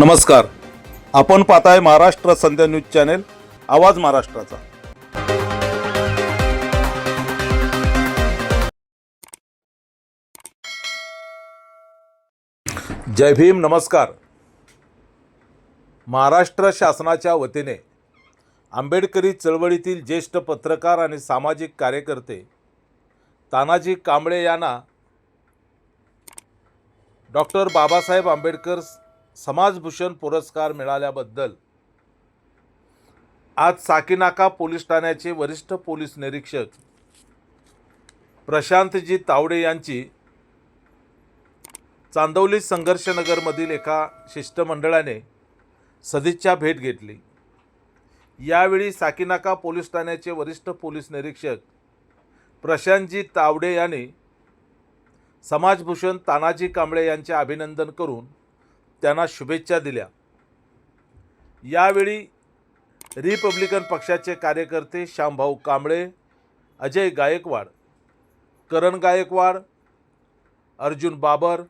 नमस्कार. आपण पाहताय महाराष्ट्र संध्या न्यूज चॅनेल आवाज महाराष्ट्राचा. जय भीम नमस्कार. महाराष्ट्र शासनाच्या वतीने आंबेडकरी चळवळीतील ज्येष्ठ पत्रकार आणि सामाजिक कार्यकर्ते तानाजी कांबळे यांना डॉक्टर बाबासाहेब आंबेडकर समाजभूषण पुरस्कार मिळाल्याबद्दल आज साकीनाका पोलीस ठाण्याचे वरिष्ठ पोलीस निरीक्षक प्रशांतजी तावडे यांची चांदवली संघर्षनगरमधील एका शिष्टमंडळाने सदिच्छा भेट घेतली. यावेळी साकीनाका पोलीस ठाण्याचे वरिष्ठ पोलीस निरीक्षक प्रशांतजी तावडे यांनी समाजभूषण तानाजी कांबळे यांचे अभिनंदन करून त्यांना शुभेच्छा दिल्या. यावेळी रिपब्लिकन पक्षाचे कार्यकर्ते श्यामभाऊ कांबळे अजय गायकवाड करण गायकवाड अर्जुन बाबर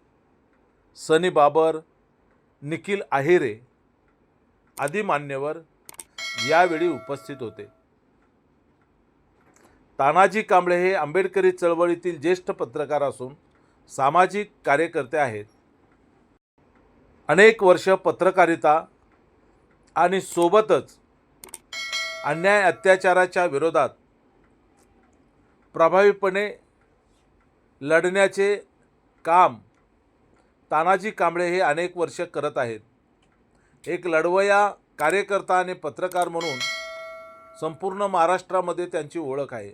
सनी बाबर निखिल आहिरे आदी मान्यवर यावेळी उपस्थित होते. तानाजी कांबळे हे आंबेडकरी चळवळीतील ज्येष्ठ पत्रकार असून सामाजिक कार्यकर्ते आहेत. अनेक वर्ष पत्रकारिता आणि सोबतच अन्याय अत्याचाराच्या विरोधात प्रभावीपणे लढण्याचे काम तानाजी कांबळे हे अनेक वर्ष करत आहेत. एक लढवया कार्यकर्ता आणि पत्रकार म्हणून संपूर्ण महाराष्ट्रामध्ये त्यांची ओळख आहे.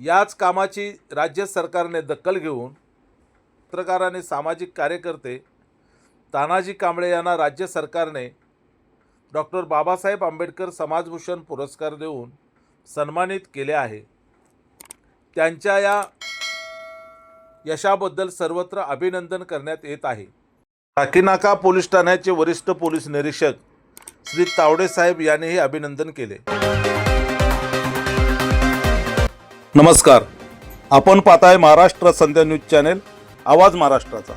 याच कामाची राज्य सरकारने दखल घेऊन पत्रकार आणि सामाजिक कार्यकर्ते तानाजी कांबळे यांना राज्य सरकारने डॉक्टर बाबासाहेब आंबेडकर समाजभूषण पुरस्कार देऊन सन्मानित केले आहे. त्यांच्या या यशाबद्दल सर्वत्र अभिनंदन करण्यात येत आहे. काकीनाका पोलीस ठाण्याचे वरिष्ठ पोलीस निरीक्षक श्री तावडे साहेब यांनीही अभिनंदन केले. नमस्कार. आपण पाहताय महाराष्ट्र संध्या न्यूज चॅनेल. आवाज महाराष्ट्राचा.